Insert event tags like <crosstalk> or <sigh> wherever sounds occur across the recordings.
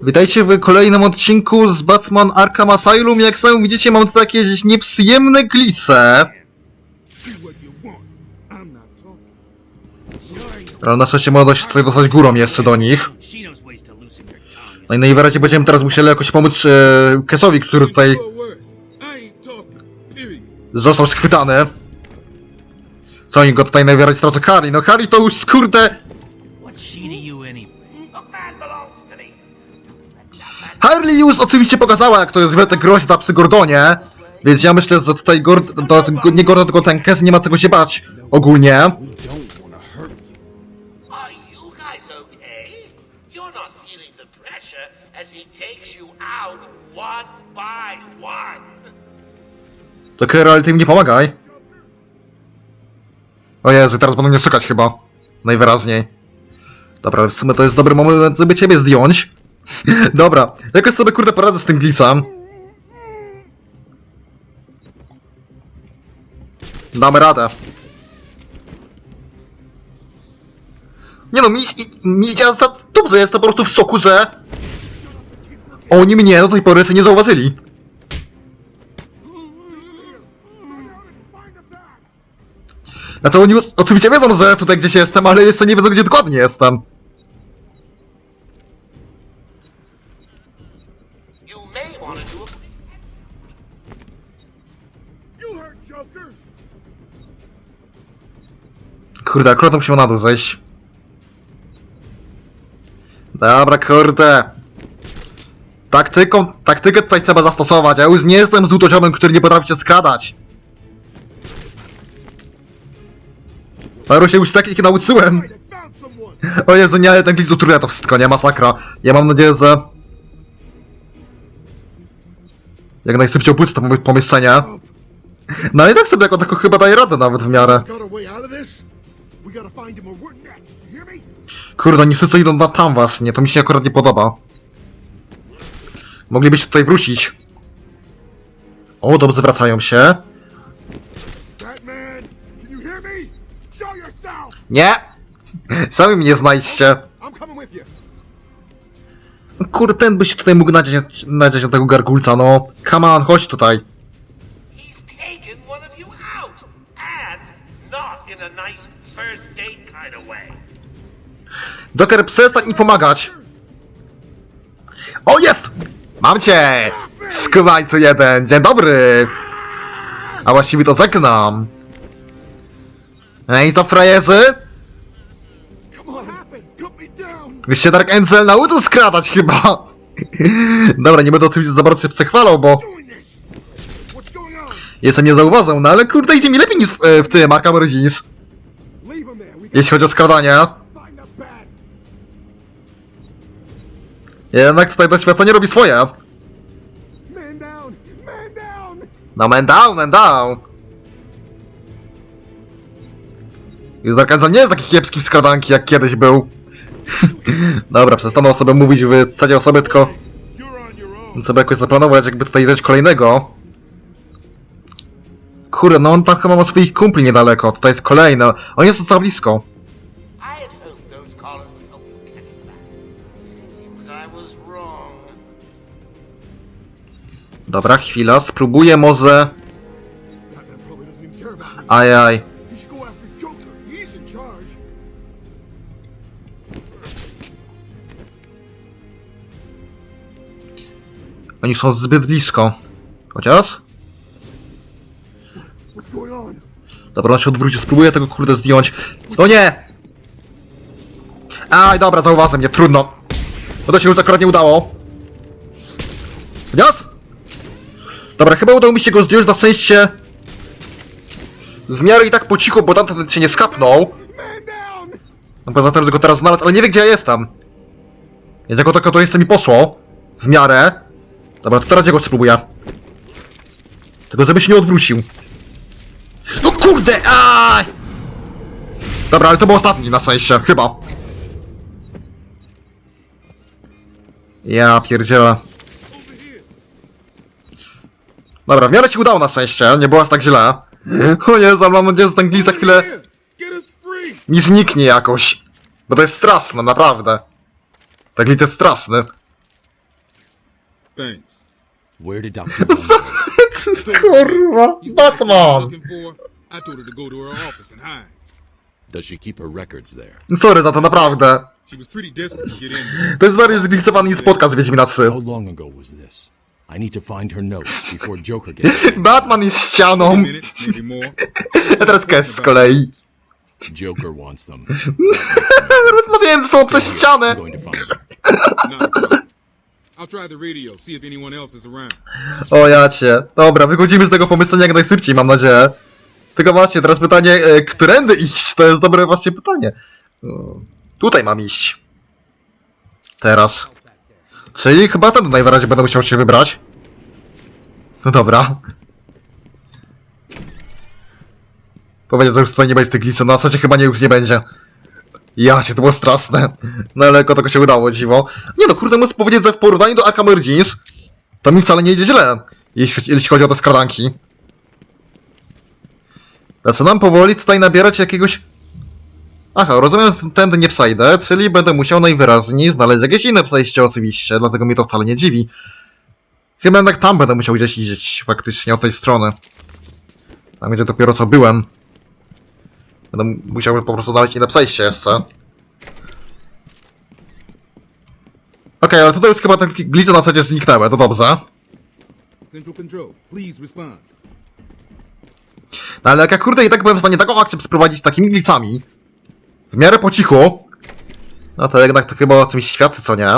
Witajcie w kolejnym odcinku z Batman Arkham Asylum. Jak sami widzicie, mam takie nieprzyjemne glice. Ale na szczęście można się tutaj dostać górą jeszcze do nich. No i najwyraźniej będziemy teraz musieli jakoś pomóc e, Kesowi, który tutaj został schwytany. Co oni go tutaj najwyraźniej stracą? Harry, no Harry to już kurde... Harley już oczywiście pokazała, jak to jest wielce groźna przy Gordonie. Więc ja myślę, że tutaj Gord to jest nie Gordon, tylko ten Kes, nie ma czego się bać ogólnie. To Carol, ty mi nie pomagaj. O Jezu, teraz będą mnie szukać chyba. Najwyraźniej. Dobra, w sumie to jest dobry moment, żeby ciebie zdjąć. <laughs> Dobra, jakoś sobie kurde poradzę z tym glisem. Damy radę. Nie no, mi, mi idzie za dobrze, jest to po prostu w soku, że... Oni mnie do tej pory nie zauważyli. Znaczy oni oczywiście wiedzą, że tutaj gdzieś jestem, ale jeszcze nie wiedzą gdzie dokładnie jestem. Kurde, akurat musimy na dół zejść. Dobra, kurde. Taktyką, taktykę tutaj trzeba zastosować. Ja już nie jestem złutoziomem, który nie potrafi się skradać. Paru się już takich nauczyłem. <laughs> O Jezu, nie, ale ten glis utruje to wszystko, nie? Masakra. Ja mam nadzieję, że... Jak najszybciej opuszczę to pomi- pomieszczenie. No i tak sobie jako tako chyba daje radę nawet w miarę. Kurde, oni wszyscy idą na tam właśnie, to mi się akurat nie podoba. Moglibyście tutaj wrócić. O, dobrze, wracają się. Nie! <laughs> Sami mnie znajdźcie. Kurde, ten by się tutaj mógł nadzieć, nadzieć na tego gargulca, no. Come on, chodź tutaj. Doker, przestań mi pomagać! O, jest! Mam cię! Skubańcu jeden, dzień dobry! A właściwie to żegnam. Ej, co frajezy? Już się Dark Angel nauczył skradać chyba! <laughs> Dobra, nie będę oczywiście za bardzo się przechwalał, bo jestem nie zauważał, no ale kurde idzie mi lepiej niż w, e, w tym Arkham Origins, jeśli chodzi o skradanie. Jednak tutaj doświadczenie robi swoje. Man down. Man down. No man down, man down. Już Dark Angel nie jest taki kiepski w skradanki jak kiedyś był. <laughs> Dobra, przestanę sobie mówić w zasadzie o sobie, tylko trzeba jakoś zaplanować, jakby tutaj wziąć kolejnego. Kurde, no on tam chyba ma swoich kumpli niedaleko, tutaj jest kolejny. On jest za blisko. Dobra, chwila, spróbuję może... Ajaj. Oni są zbyt blisko. Chociaż? Dobra, on się odwrócił, spróbuję tego kurde zdjąć. No nie! Aj, dobra, zauważę mnie, trudno. No to się już akurat nie udało. Chociaż? Dobra, chyba udało mi się go zdjąć na szczęście... W miarę i tak po cichu, bo tamten się nie skapnął. No poza tym, go teraz znalazł, ale nie wie gdzie ja jestem. Więc jako tako to jeszcze mi posło. W miarę. Dobra, to teraz ja go spróbuję. Tylko żeby się nie odwrócił. No kurde, aj! Dobra, ale to był ostatni na sensie, chyba. Ja pierdzielę. Dobra, w miarę ci udało na szczęście, nie było aż tak źle. O Jezu, mam nadzieję, że ten glitch za chwilę nie zniknie jakoś. Bo to jest straszne, naprawdę. Ten glitch jest straszny. Thanks. Where did Dr. <laughs> Kurwa, Batman! looking for? I told her to go to her office and hide. Does she keep her records there? Sorry za to, naprawdę. She was pretty desperate to jest bardziej zgliczowany niż podcast Wiedźmina 3. How long ago was this? I need to find her notes before Joker gets. <laughs> Batman jest ścianą. <laughs> A teraz Kes z kolei. Joker wants them. <laughs> Rozmawiałem ze sobą przez I'm ścianę. going to find her. Not a problem. I'll try the radio, see if anyone else is around. O jacie. Dobra, wychodzimy z tego pomysłu jak najszybciej, mam nadzieję. Tylko właśnie, teraz pytanie, e, którędy iść? To jest dobre właśnie pytanie. O, Tutaj mam iść. Teraz. Czyli chyba ten najwyraźniej będę musiał się wybrać. No dobra. Powiedział, że już tutaj nie będzie tych no na zasadzie chyba nie, już nie będzie. Ja się, to było straszne. No ale tego się udało, dziwo. Nie no, kurde, muszę powiedzieć, że w porównaniu do Arkham Origins, to mi wcale nie idzie źle, jeśli, jeśli chodzi o te skradanki. Zaczynam powoli tutaj nabierać jakiegoś... Aha, rozumiem, że tędy nie przejdę, czyli będę musiał najwyraźniej znaleźć jakieś inne przejście oczywiście, dlatego mnie to wcale nie dziwi. Chyba jednak tam będę musiał gdzieś iść faktycznie od tej strony. Tam gdzie dopiero co byłem. Będę musiał po prostu znaleźć inne przejście jeszcze. Okej, ale tutaj już chyba te glicze na zasadzie zniknęły, to dobrze. Central Control, please respond. No ale jak ja kurde i tak byłem w stanie taką akcję sprowadzić z takimi glicami, w miarę po cichu, no to jednak to chyba o czymś świadczy, co nie?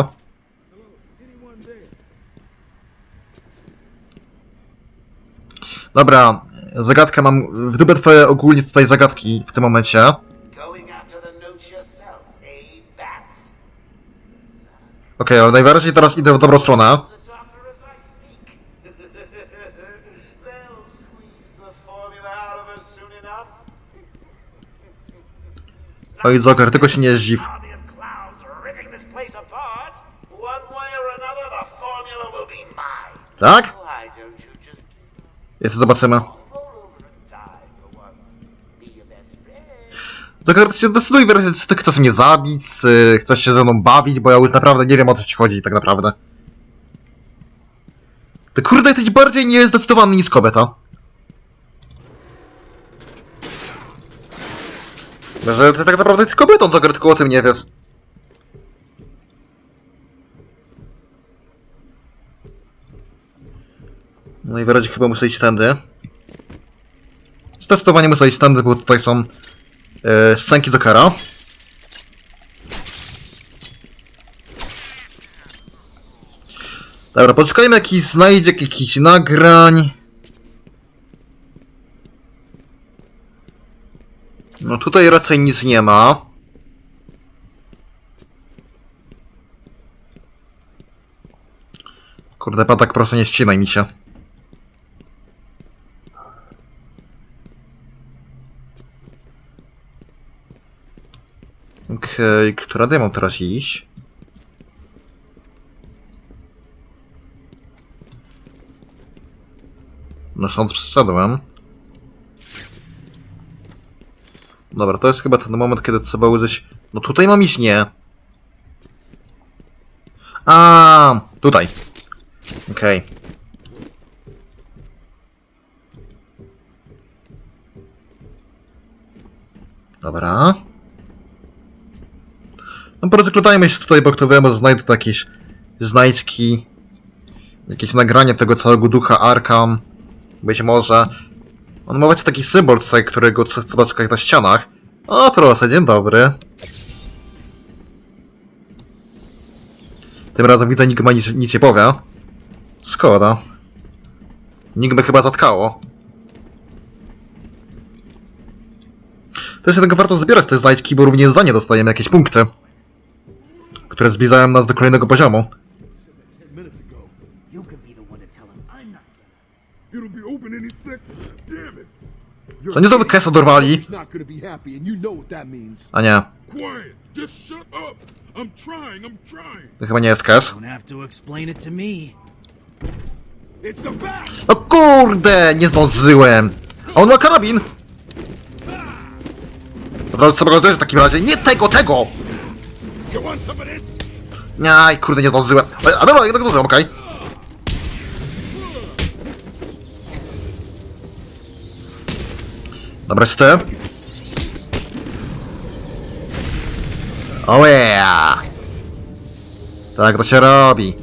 Dobra, zagadkę mam, w dupę twoje ogólnie tutaj zagadki w tym momencie. Eh? Okej, ale najwyraźniej teraz idę w dobrą stronę. Oj, Joker, tylko się nie zdziw. Tak? Jeszcze zobaczymy. Joker, się decyduj wyraźnie, czy ty chcesz mnie zabić, czy chcesz się ze mną bawić, bo ja już naprawdę nie wiem o co ci chodzi tak naprawdę. Ty kurde jesteś bardziej niezdecydowany niż kobieta. Że ty tak naprawdę jesteś kobietą, Joker, tylko o tym nie wiesz. No i wyraźnie chyba muszę iść tędy. Zdecydowanie muszę iść tędy, bo tutaj są e, scenki Jokera. Dobra, poszukajmy jakiś znajdziek, jakichś nagrań. No tutaj raczej nic nie ma. Kurde, pan tak prosto nie ścinaj mi się. Okej, która ja mam teraz iść? No sąd przyszedłem. Dobra, to jest chyba ten moment, kiedy trzeba użyć... No tutaj mam iść, nie. A, tutaj. Okej. Dobra. No porozglądajmy się tutaj, bo kto wie, może znajdę jakieś znajdźki, jakieś nagranie tego całego ducha Arkham, być może. On ma właśnie taki symbol tutaj, którego trzeba zobaczyć na ścianach. O proszę, dzień dobry. Tym razem widzę, nikt ma nic, nic nie powie. Szkoda. Nikt by chyba zatkało. Jest jednak warto zbierać te znajdźki, bo również za nie dostajemy jakieś punkty. Które zbliżają nas do kolejnego poziomu. Just shut up. I'm trying. I'm trying. to chyba nie jest Kes. Don't have to explain it to me. It's the bat. O kurde, nie zdążyłem. A on ma karabin. Dobra, co go w takim razie? Nie tego, tego! Aj, kurde, nie zdążyłem. A dobra, jednak zdążyłem, okej. Dobra, czy ty? Oh yeah! Tak to się robi.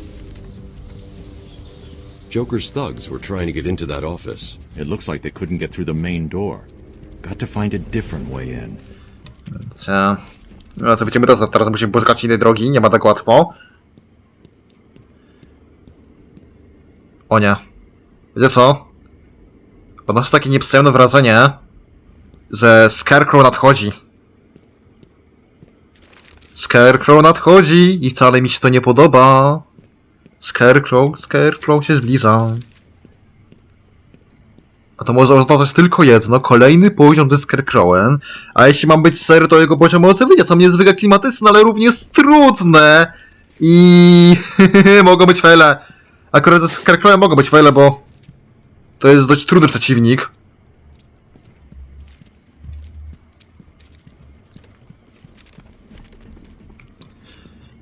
Joker's thugs were trying to get into that office. It looks like they couldn't get through the main door. Got to find a different way in. Cia. No to widzimy to, teraz musimy poszukać innej drogi, nie ma tak łatwo. O nie. Wiecie co? Odnoszę takie nieprzyjemne wrażenie, że Scarecrow nadchodzi. Scarecrow nadchodzi i wcale mi się to nie podoba. Scarecrow, Scarecrow się zbliża. A to może oznaczać tylko jedno, kolejny poziom ze Scarecrowem, a jeśli mam być sery, to jego poziomy ocenienia są niezwykle klimatyczne, ale również trudne i <laughs> mogą być fele. Akurat ze Scarecrowem mogą być fele, bo to jest dość trudny przeciwnik.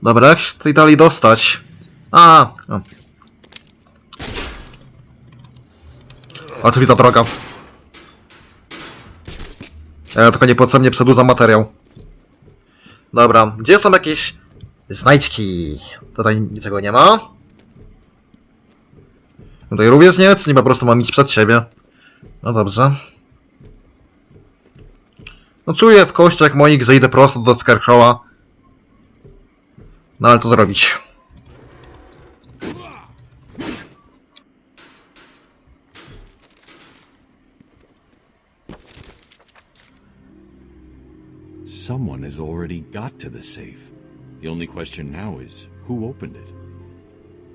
Dobra, jak się tutaj dalej dostać? A, o. A tu widzę droga. Ja tylko niepotrzebnie przedłużam materiał. Dobra, gdzie są jakieś znajdźki? Tutaj niczego nie ma. Tutaj również nie po prostu mam iść przed siebie. No dobrze. No czuję w kościach moich, że idę prosto do Scarecrowa. No ale to zrobić. Someone has already got to the safe. The only question now is who opened it?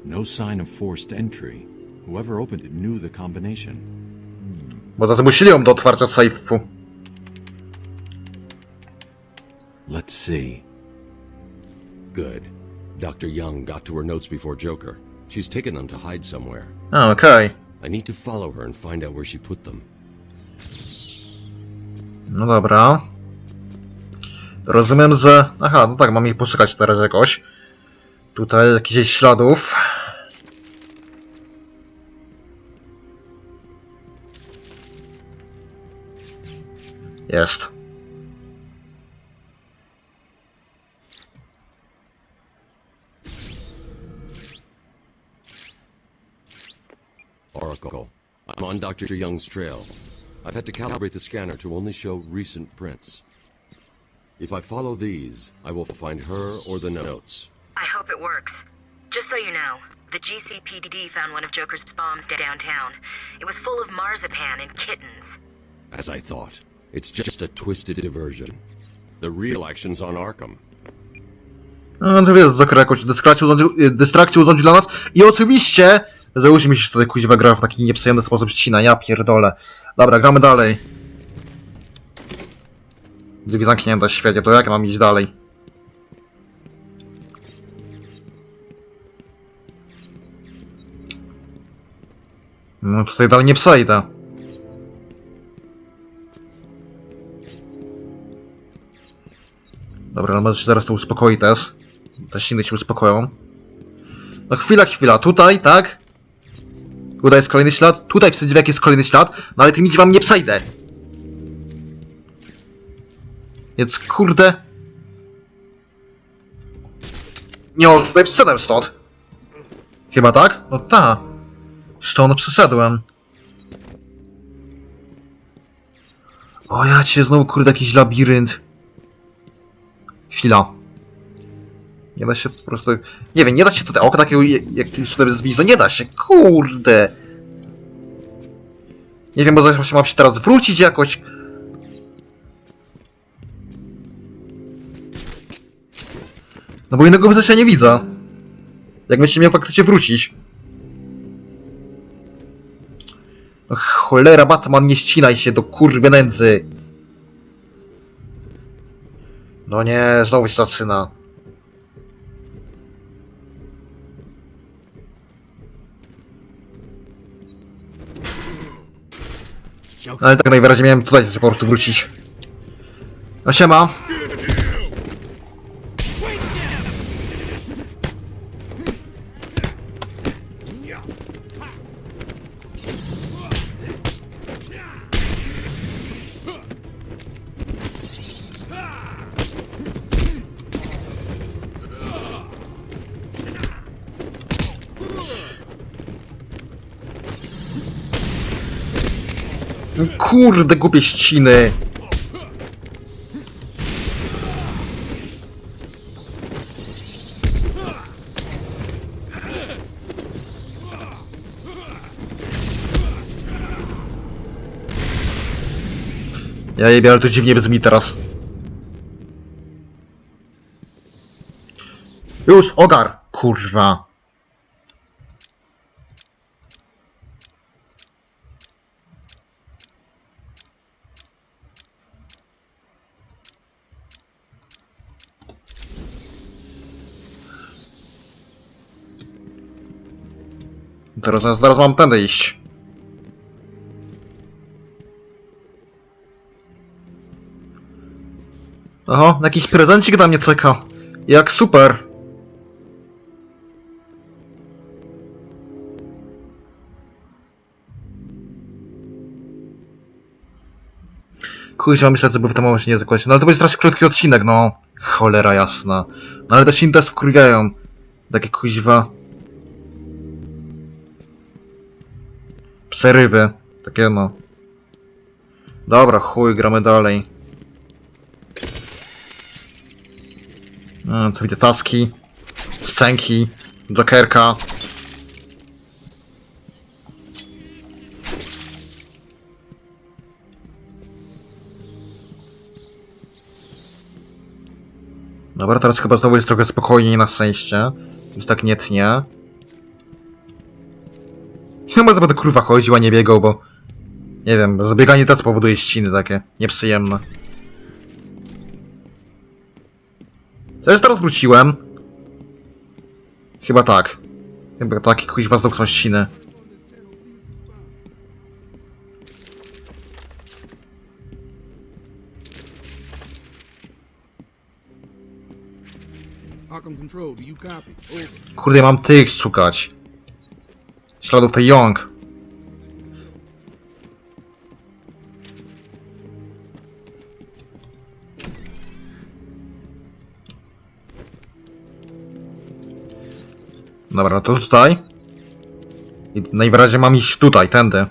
No sign of forced entry. Whoever opened it knew the combination. Bo zmusili ją do otwarcia sejfu. Let's see. Good. Dr. Young got to her notes before Joker. She's taken them to hide somewhere. A, okej. I need to follow her and find out where she put them. No dobra. Rozumiem, że... Aha, no tak, mam ich poszukać teraz jakoś. Tutaj jakichś śladów. Jest. I'm on Dr. Young's trail. I've had to calibrate the scanner to only show recent prints. If I follow these, I will find her or the notes. I hope it works. Just so you know, the GCPD found one of Joker's bombs downtown. It was full of marzipan and kittens. As I thought, it's just a twisted diversion. The real action's on Arkham. No to wiesz, Zucker jakąś dystrakcję urządził, y, dystrakcję urządził dla nas. I oczywiście, że już mi się tutaj kuźwa gra w taki nieprzyjemny sposób ścina. Ja pierdolę. Dobra, gramy dalej. Drzwi zamknięte, świetnie. To jak mam iść dalej? No tutaj dalej nie przejdę. Dobra, ale może się zaraz to uspokoi też. Te ściny się uspokoją. No chwila, chwila. Tutaj, tak? Tutaj jest kolejny ślad. Tutaj w sędziwiach jest kolejny ślad. No ale tymi drzwiami nie przejdę. Więc kurde... Nie, tutaj przyszedłem stąd. Chyba tak? No ta. Stąd przyszedłem. O ja cię znowu kurde jakiś labirynt. Chwila. Nie da się po prostu... Nie wiem, nie da się tutaj oka takiego jakimś cudem zbić. No nie da się, kurde. Nie wiem, może właśnie mam się teraz wrócić jakoś. No bo innego wyjścia nie widzę. Jak będziecie miał faktycznie wrócić. No cholera, Batman, nie ścinaj się do kurwy nędzy. No nie, znowu się zaczyna. Ale tak najwyraźniej miałem tutaj po prostu wrócić. No siema. Kurde, głupie ściny. Ja jebie, ale to dziwnie brzmi teraz. Już, ogar! Kurwa. Teraz, zaraz mam tędy iść. Oho, jakiś prezencik na mnie czeka. Jak super. Kuźwa, myślę, że by w tym momencie nie zakończyć. No ale to będzie strasznie krótki odcinek, no. Cholera jasna. No ale te ściny też wkurwiają. Takie kuźwa. Przerywy. Takie no. Dobra, chuj, gramy dalej. Co widzę, taski, scenki, jokerka. Dobra, teraz chyba znowu jest trochę spokojniej na szczęście. Już tak nie tnie. Będę kurwa chodził, a nie biegał, bo... Nie wiem, zabieganie też powoduje ściny takie nieprzyjemne. Co już teraz wróciłem? Chyba tak. Chyba tak, kuźwa copy? Over. Kurde, mam tych szukać. Śladów tej Young. Dobra, to tutaj. I najwyraźniej mam iść tutaj, tędy.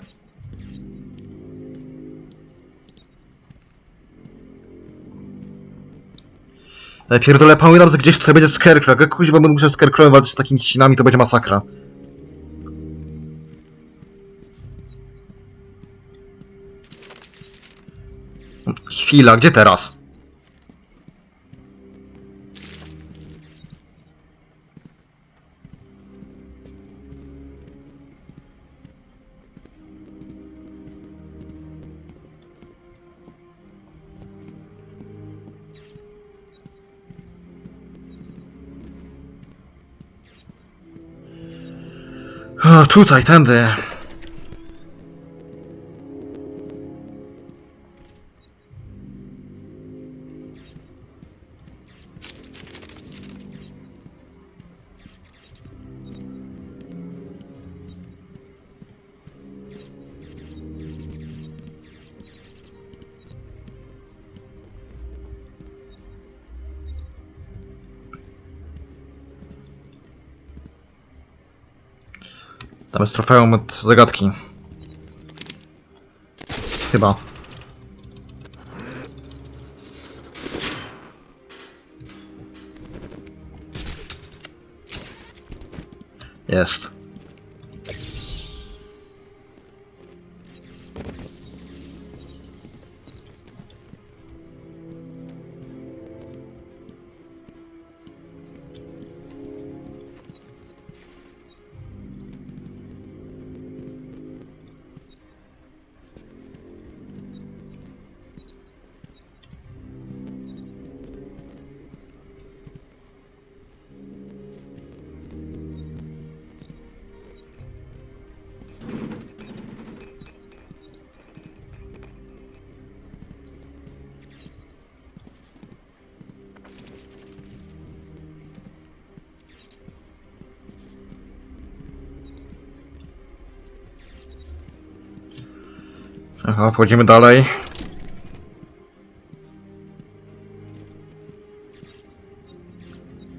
Ale pierdolę, pamiętam, że gdzieś tutaj będzie Scarecrow. Jak kuźwa będę musiał Scarecrowem walczyć z takimi ścinami, to będzie masakra. Chwila, gdzie teraz? O, tutaj, tędy. Tam jest trofeum od zagadki. Chyba. Jest. Aha, wchodzimy dalej.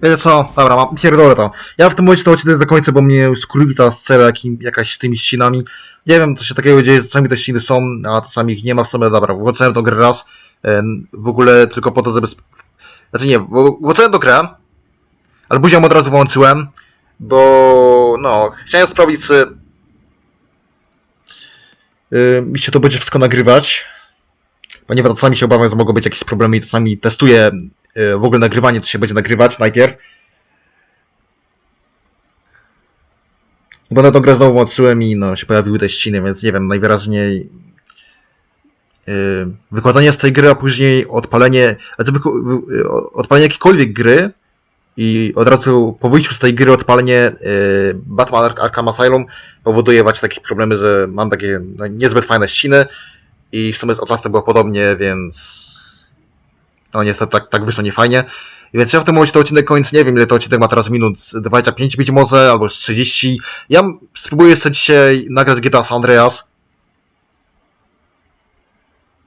Wiecie co? Dobra, mam pierdolę to. Ja w tym momencie to odcinek zakończę, bo mnie skurwi ta scena jakim, jakaś z tymi ścinami. Nie wiem, co się takiego dzieje, czasami te ściny są, a czasami ich nie ma w sumie. Dobra, włączyłem tą grę raz. W ogóle tylko po to, żeby... Znaczy nie, włączyłem tą grę, ale ją od razu wyłączyłem, bo no, chciałem sprawdzić, czy mi się to będzie wszystko nagrywać. Ponieważ czasami się obawiam, że mogą być jakieś problemy i czasami testuję y, w ogóle nagrywanie, czy się będzie nagrywać najpierw. Bo na tą grę znowu włączyłem i no, się pojawiły te ściny, więc nie wiem, najwyraźniej yy, wykładanie z tej gry, a później odpalenie, znaczy y, odpalenie jakiejkolwiek gry i od razu po wyjściu z tej gry odpalenie yy, Batman Ar- Arkham Asylum powoduje właśnie takie problemy, że mam takie no, niezbyt fajne ściny i w sumie z Outlastem było podobnie, więc no niestety tak, tak wyszło niefajnie. Więc ja w tym momencie to odcinek kończę, nie wiem ile to odcinek ma teraz minut, 25 być może, albo z 30. Ja spróbuję sobie dzisiaj nagrać GTA San Andreas.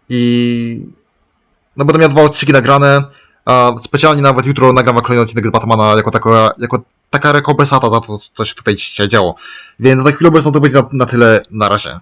I... No będę miał dwa odcinki nagrane, specjalnie nawet jutro nagram kolejny odcinek z Batmana jako, taka, jako taka rekompensata za to, co się tutaj dzisiaj działo. Więc na chwilę obecną to będzie na, na tyle, na razie.